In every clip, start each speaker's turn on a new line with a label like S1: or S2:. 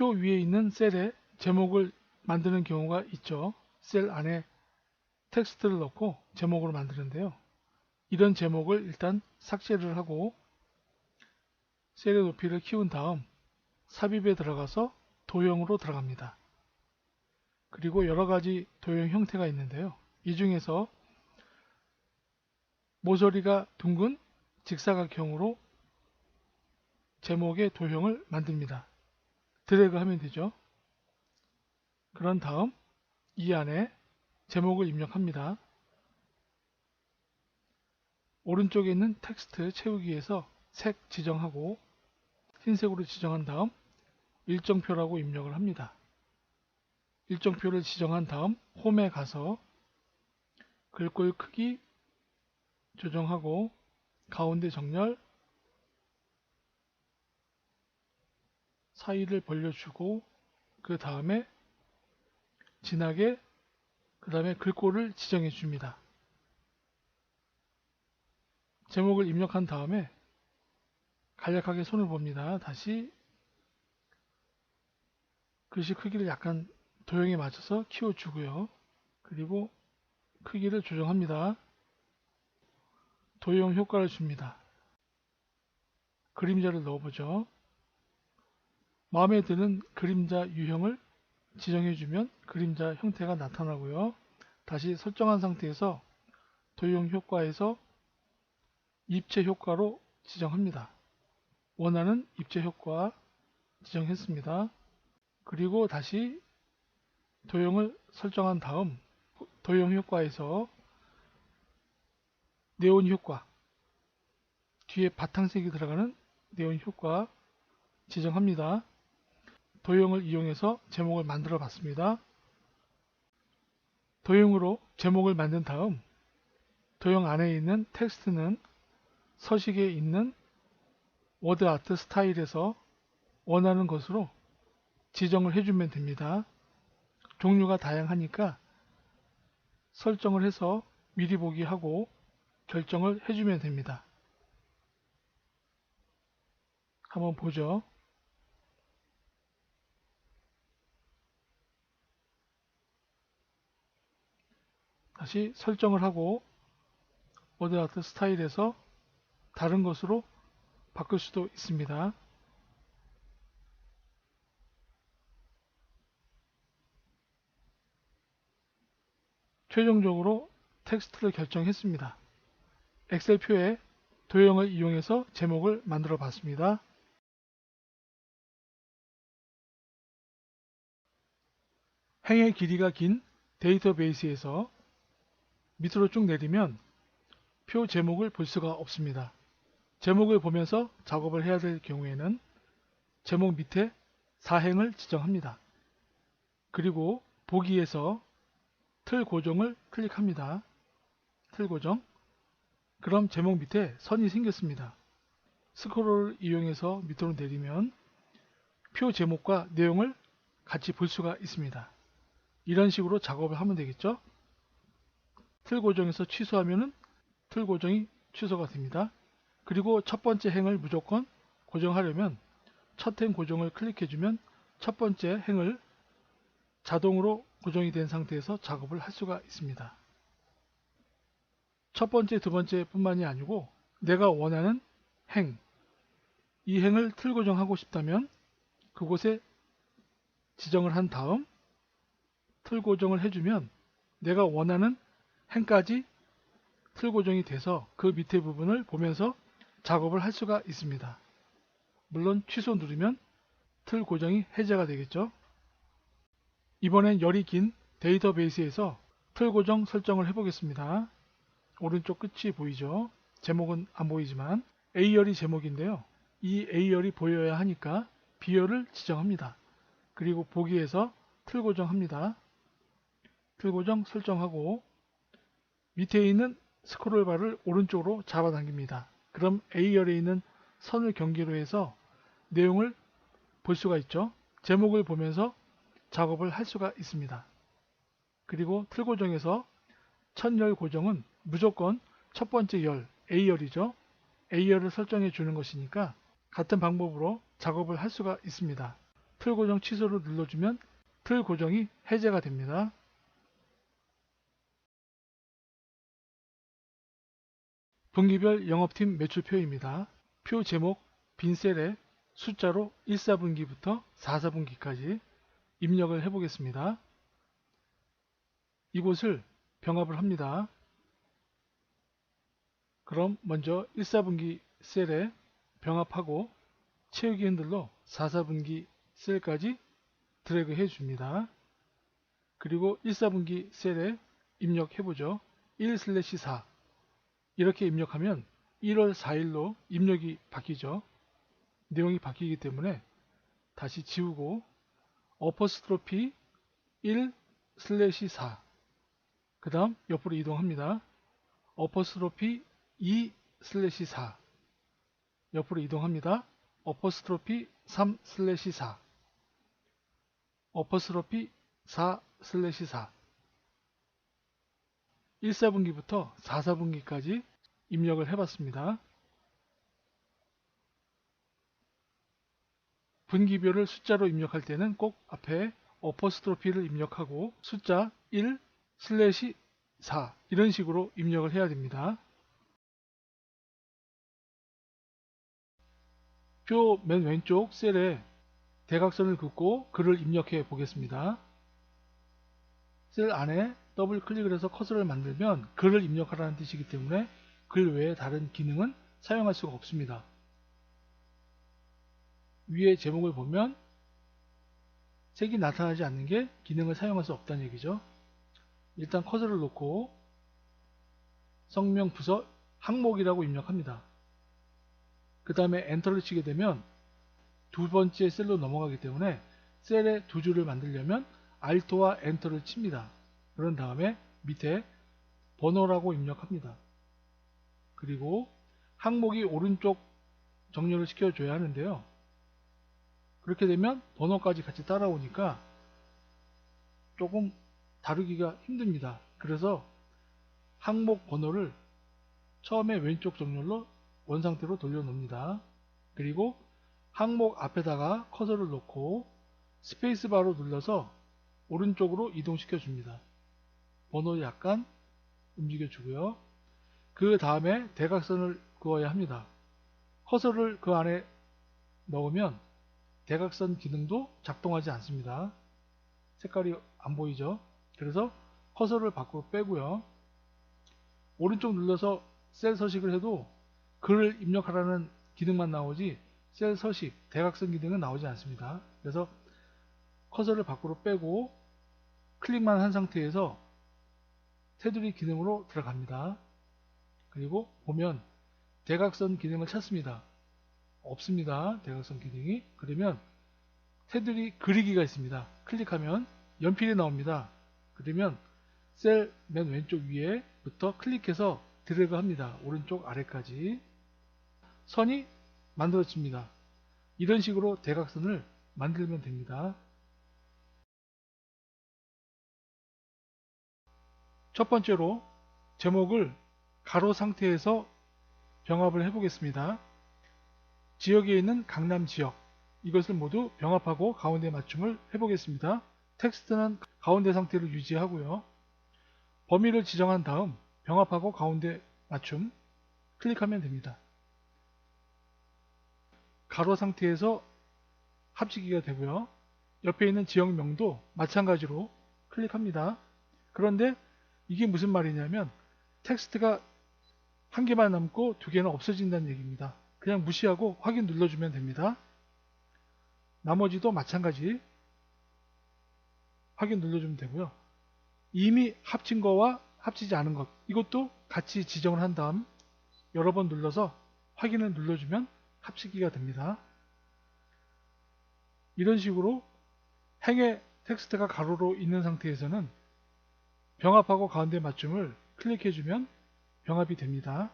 S1: 표 위에 있는 셀에 제목을 만드는 경우가 있죠. 셀 안에 텍스트를 넣고 제목으로 만드는데요. 이런 제목을 일단 삭제를 하고 셀의 높이를 키운 다음 삽입에 들어가서 도형으로 들어갑니다. 그리고 여러 가지 도형 형태가 있는데요. 이 중에서 모서리가 둥근 직사각형으로 제목의 도형을 만듭니다. 드래그 하면 되죠. 그런 다음 이 안에 제목을 입력합니다. 오른쪽에 있는 텍스트 채우기에서 색 지정하고 흰색으로 지정한 다음 일정표라고 입력을 합니다. 일정표를 지정한 다음 홈에 가서 글꼴 크기 조정하고 가운데 정렬 사이를 벌려주고 그 다음에 진하게 그 다음에 글꼴을 지정해 줍니다. 제목을 입력한 다음에 간략하게 손을 봅니다. 다시 글씨 크기를 약간 도형에 맞춰서 키워주고요. 그리고 크기를 조정합니다. 도형 효과를 줍니다. 그림자를 넣어보죠. 마음에 드는 그림자 유형을 지정해주면 그림자 형태가 나타나고요. 다시 설정한 상태에서 도형 효과에서 입체 효과로 지정합니다. 원하는 입체 효과 지정했습니다. 그리고 다시 도형을 설정한 다음 도형 효과에서 네온 효과 뒤에 바탕색이 들어가는 네온 효과 지정합니다. 도형을 이용해서 제목을 만들어 봤습니다. 도형으로 제목을 만든 다음 도형 안에 있는 텍스트는 서식에 있는 워드 아트 스타일에서 원하는 것으로 지정을 해주면 됩니다. 종류가 다양하니까 설정을 해서 미리 보기 하고 결정을 해주면 됩니다. 한번 보죠. 다시 설정을 하고 워드 아트 스타일에서 다른 것으로 바꿀 수도 있습니다. 최종적으로 텍스트를 결정했습니다. 엑셀 표에 도형을 이용해서 제목을 만들어 봤습니다. 행의 길이가 긴 데이터베이스에서 밑으로 쭉 내리면 표 제목을 볼 수가 없습니다. 제목을 보면서 작업을 해야 될 경우에는 제목 밑에 사행을 지정합니다. 그리고 보기에서 틀 고정을 클릭합니다. 틀 고정 그럼 제목 밑에 선이 생겼습니다. 스크롤을 이용해서 밑으로 내리면 표 제목과 내용을 같이 볼 수가 있습니다. 이런 식으로 작업을 하면 되겠죠. 틀 고정에서 취소하면 틀 고정이 취소가 됩니다. 그리고 첫 번째 행을 무조건 고정하려면 첫 행 고정을 클릭해주면 첫 번째 행을 자동으로 고정이 된 상태에서 작업을 할 수가 있습니다. 첫 번째, 두 번째 뿐만이 아니고 내가 원하는 행, 이 행을 틀 고정하고 싶다면 그곳에 지정을 한 다음 틀 고정을 해주면 내가 원하는 행까지 틀 고정이 돼서 그 밑에 부분을 보면서 작업을 할 수가 있습니다. 물론 취소 누르면 틀 고정이 해제가 되겠죠. 이번엔 열이 긴 데이터베이스에서 틀 고정 설정을 해보겠습니다. 오른쪽 끝이 보이죠? 제목은 안 보이지만 A열이 제목인데요. 이 A열이 보여야 하니까 B열을 지정합니다. 그리고 보기에서 틀 고정합니다. 틀 고정 설정하고 밑에 있는 스크롤 바를 오른쪽으로 잡아당깁니다. 그럼 A열에 있는 선을 경계로 해서 내용을 볼 수가 있죠. 제목을 보면서 작업을 할 수가 있습니다. 그리고 틀 고정에서 첫열 고정은 무조건 첫 번째 열, A열이죠. A열을 설정해 주는 것이니까 같은 방법으로 작업을 할 수가 있습니다. 틀 고정 취소를 눌러주면 틀 고정이 해제가 됩니다. 분기별 영업팀 매출표입니다. 표 제목 빈 셀에 숫자로 1, 4분기부터 4, 4분기까지 입력을 해보겠습니다. 이곳을 병합을 합니다. 그럼 먼저 1, 4분기 셀에 병합하고 채우기 핸들로 4, 4분기 셀까지 드래그 해줍니다. 그리고 1, 4분기 셀에 입력해보죠. 1/4 이렇게 입력하면 1월 4일로 입력이 바뀌죠. 내용이 바뀌기 때문에 다시 지우고 어퍼스트로피 1/4그 다음 옆으로 이동합니다. 어퍼스트로피 2/4 옆으로 이동합니다. 어퍼스트로피 3/4 어퍼스트로피 4/4 1, 4분기부터 4, 4분기까지 입력을 해봤습니다. 분기별을 숫자로 입력할 때는 꼭 앞에 어퍼스트로피를 입력하고 숫자 1 슬래시 4 이런 식으로 입력을 해야 됩니다. 표 맨 왼쪽 셀에 대각선을 긋고 글을 입력해 보겠습니다. 셀 안에 더블 클릭을 해서 커서를 만들면 글을 입력하라는 뜻이기 때문에 글 외에 다른 기능은 사용할 수가 없습니다. 위에 제목을 보면 색이 나타나지 않는 게 기능을 사용할 수 없다는 얘기죠. 일단 커서를 놓고 성명 부서 항목이라고 입력합니다. 그 다음에 엔터를 치게 되면 두 번째 셀로 넘어가기 때문에 셀에 두 줄을 만들려면 Alt와 엔터를 칩니다. 그런 다음에 밑에 번호라고 입력합니다. 그리고 항목이 오른쪽 정렬을 시켜줘야 하는데요. 그렇게 되면 번호까지 같이 따라오니까 조금 다루기가 힘듭니다. 그래서 항목 번호를 처음에 왼쪽 정렬로 원상태로 돌려놓습니다. 그리고 항목 앞에다가 커서를 놓고 스페이스바로 눌러서 오른쪽으로 이동시켜 줍니다. 번호를 약간 움직여 주고요. 그 다음에 대각선을 그어야 합니다. 커서를 그 안에 넣으면 대각선 기능도 작동하지 않습니다. 색깔이 안 보이죠? 그래서 커서를 밖으로 빼고요. 오른쪽 눌러서 셀 서식을 해도 글을 입력하라는 기능만 나오지 셀 서식, 대각선 기능은 나오지 않습니다. 그래서 커서를 밖으로 빼고 클릭만 한 상태에서 테두리 기능으로 들어갑니다. 그리고 보면 대각선 기능을 찾습니다. 없습니다. 대각선 기능이. 그러면 테두리 그리기가 있습니다. 클릭하면 연필이 나옵니다. 그러면 셀 맨 왼쪽 위에부터 클릭해서 드래그 합니다. 오른쪽 아래까지. 선이 만들어집니다. 이런 식으로 대각선을 만들면 됩니다. 첫 번째로 제목을 가로 상태에서 병합을 해보겠습니다. 지역에 있는 강남 지역 이것을 모두 병합하고 가운데 맞춤을 해보겠습니다. 텍스트는 가운데 상태를 유지하고요. 범위를 지정한 다음 병합하고 가운데 맞춤 클릭하면 됩니다. 가로 상태에서 합치기가 되고요. 옆에 있는 지역명도 마찬가지로 클릭합니다. 그런데 이게 무슨 말이냐면 텍스트가 한 개만 남고 두 개는 없어진다는 얘기입니다. 그냥 무시하고 확인 눌러주면 됩니다. 나머지도 마찬가지 확인 눌러주면 되고요. 이미 합친 거와 합치지 않은 것 이것도 같이 지정을 한 다음 여러 번 눌러서 확인을 눌러주면 합치기가 됩니다. 이런 식으로 행의 텍스트가 가로로 있는 상태에서는 병합하고 가운데 맞춤을 클릭해주면 병합이 됩니다.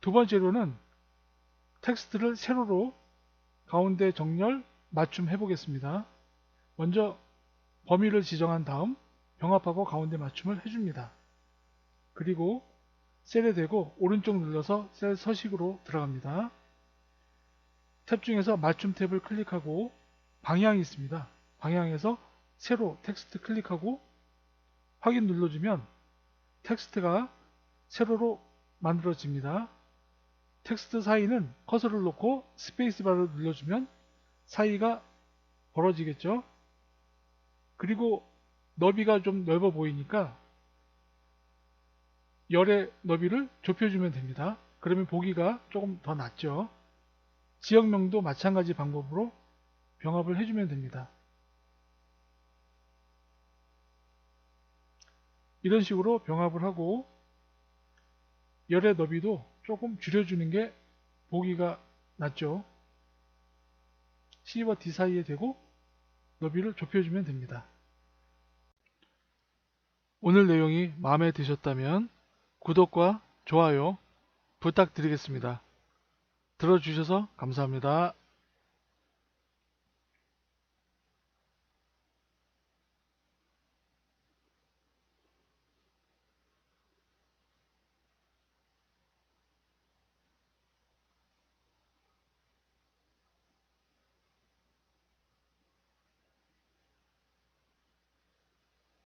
S1: 두 번째로는 텍스트를 세로로 가운데 정렬 맞춤 해보겠습니다. 먼저 범위를 지정한 다음 병합하고 가운데 맞춤을 해줍니다. 그리고 셀에 대고 오른쪽 눌러서 셀 서식으로 들어갑니다. 탭 중에서 맞춤 탭을 클릭하고 방향이 있습니다. 방향에서 세로 텍스트 클릭하고 확인 눌러주면 텍스트가 세로로 만들어집니다. 텍스트 사이는 커서를 놓고 스페이스바를 눌러주면 사이가 벌어지겠죠. 그리고 너비가 좀 넓어 보이니까 열의 너비를 좁혀주면 됩니다. 그러면 보기가 조금 더 낫죠. 지역명도 마찬가지 방법으로 병합을 해주면 됩니다. 이런 식으로 병합을 하고 열의 너비도 조금 줄여주는 게 보기가 낫죠. C와 D 사이에 대고 너비를 좁혀주면 됩니다. 오늘 내용이 마음에 드셨다면 구독과 좋아요 부탁드리겠습니다. 들어주셔서 감사합니다.